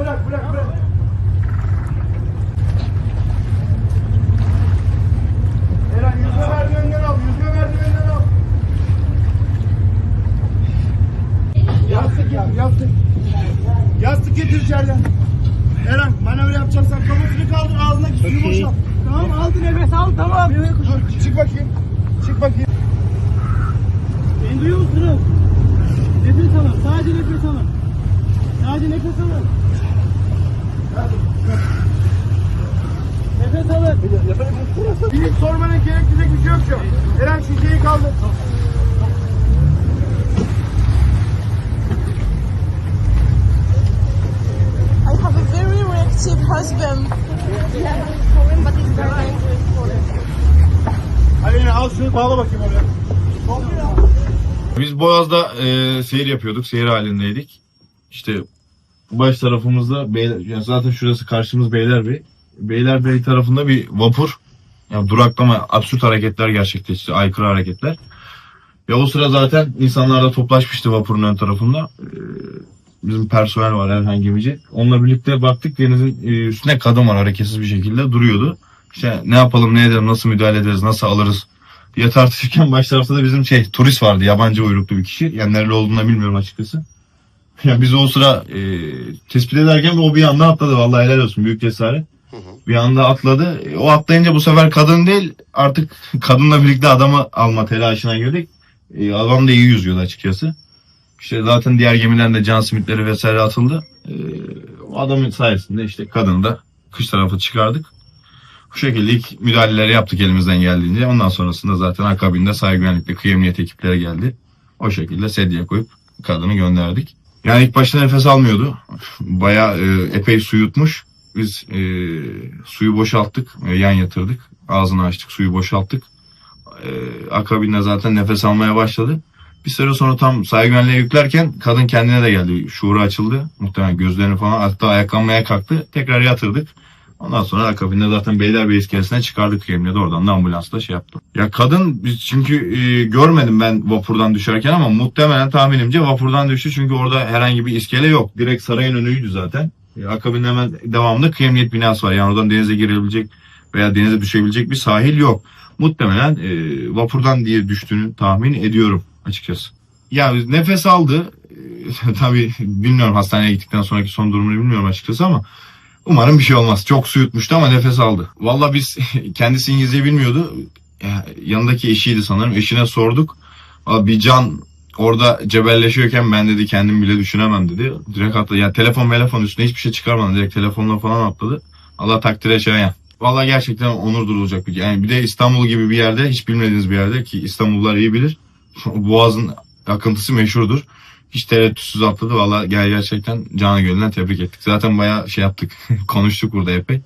bırak bırak bırak. Eren yüzme merdivenden al, yüzme merdivenden al. Yastık getir, yastık. Yastık getir içeriden. Eren manevra yapacaksan kafasını kaldır ağzındaki suyu boşalt. Tamam aldı nefes al tamam. Dur çık bakayım. Çık bakayım. Beni duyuyor musunuz? Nefes alın. Sadece nefes alın. Sadece nefes alın. Nefes alın. Bilip sormana gerektirecek bir şey yok şu. an. Eren şişeyi kaldır. I have a very reactive husband. but it's very dangerous for them. Hadi yine al şunu bağla bakayım oraya. Biz Boğaz'da e, seyir yapıyorduk. Seyir halindeydik. İşte baş tarafımızda Beyler, yani zaten şurası karşımız Beylerbeyi. Beylerbeyi tarafında bir vapur yani duraklama absürt hareketler gerçekleşti. Aykırı hareketler. Ve o sıra zaten insanlar da toplaşmıştı vapurun ön tarafında. E, bizim personel var herhangi gemici. Onunla birlikte baktık denizin e, üstüne kadın var hareketsiz bir şekilde duruyordu. İşte ne yapalım ne edelim nasıl müdahale ederiz nasıl alırız diye tartışırken baş tarafta da bizim şey turist vardı yabancı uyruklu bir kişi. Yani nereli olduğunu bilmiyorum açıkçası. Yani biz o sıra e, tespit ederken o bir anda atladı. Vallahi helal olsun büyük cesaret. Bir anda atladı. E, O atlayınca bu sefer kadın değil artık kadınla birlikte adamı alma telaşına girdik. E, adam da iyi yüzüyordu açıkçası. İşte zaten diğer gemilerin de can simitleri vesaire atıldı. E, o adamın sayesinde işte kadını da kış tarafı çıkardık. Bu şekilde ilk müdahaleleri yaptık elimizden geldiğince. Ondan sonrasında zaten akabinde sahil güvenlikle kıyemniyet ekipleri geldi. O şekilde sedyeye koyup kadını gönderdik. Yani ilk başta nefes almıyordu. Bayağı e, epey su yutmuş. Biz e, suyu boşalttık, e, yan yatırdık. Ağzını açtık, suyu boşalttık. E, akabinde zaten nefes almaya başladı. Bir süre sonra tam güvenliğe yüklerken kadın kendine de geldi. Şuuru açıldı. Muhtemelen gözlerini falan hatta ayaklanmaya kalktı. Tekrar yatırdık. Ondan sonra akabinde zaten Beylerbeyi iskelesine çıkardık Emniyet oradan da ambulansla şey yaptı. Ya kadın biz çünkü e, görmedim ben vapurdan düşerken ama muhtemelen tahminimce vapurdan düştü çünkü orada herhangi bir iskele yok. Direkt sarayın önüydü zaten. E, akabinde hemen devamında kıyamiyet binası var. Yani oradan denize girebilecek veya denize düşebilecek bir sahil yok. Muhtemelen e, vapurdan diye düştüğünü tahmin ediyorum açıkçası. Ya nefes aldı. E, tabii bilmiyorum hastaneye gittikten sonraki son durumunu bilmiyorum açıkçası ama Umarım bir şey olmaz. Çok su yutmuştu ama nefes aldı. Valla biz kendisi İngilizce bilmiyordu. Ya, Yanındaki eşiydi sanırım. Eşine sorduk. Bir can orada cebelleşiyorken ben dedi kendim bile düşünemem dedi. Direkt atladı. Ya telefon telefon üstüne hiçbir şey çıkarmadı. Direkt telefonla falan atladı. Allah takdire şayan. Valla gerçekten onur duyulacak bir Yani bir de İstanbul gibi bir yerde hiç bilmediğiniz bir yerde ki İstanbullular iyi bilir. Boğazın akıntısı meşhurdur. Hiç tereddütsüz atladı. Valla gerçekten canı gönülden tebrik ettik. Zaten bayağı şey yaptık. konuştuk burada epey.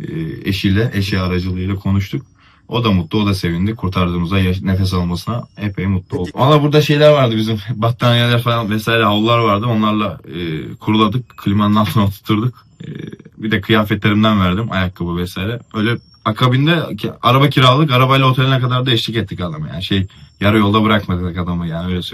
Ee, eşiyle, eşi aracılığıyla konuştuk. O da mutlu, o da sevindi. Kurtardığımızda yaş- nefes almasına epey mutlu oldu. Valla burada şeyler vardı bizim. Battaniyeler falan vesaire havlular vardı. Onlarla e, kuruladık. Klimanın altına oturturduk. E, bir de kıyafetlerimden verdim. Ayakkabı vesaire. Öyle akabinde araba kiraladık. Arabayla oteline kadar da eşlik ettik adama. Yani şey yarı yolda bırakmadık adamı yani öyle söyleyeyim.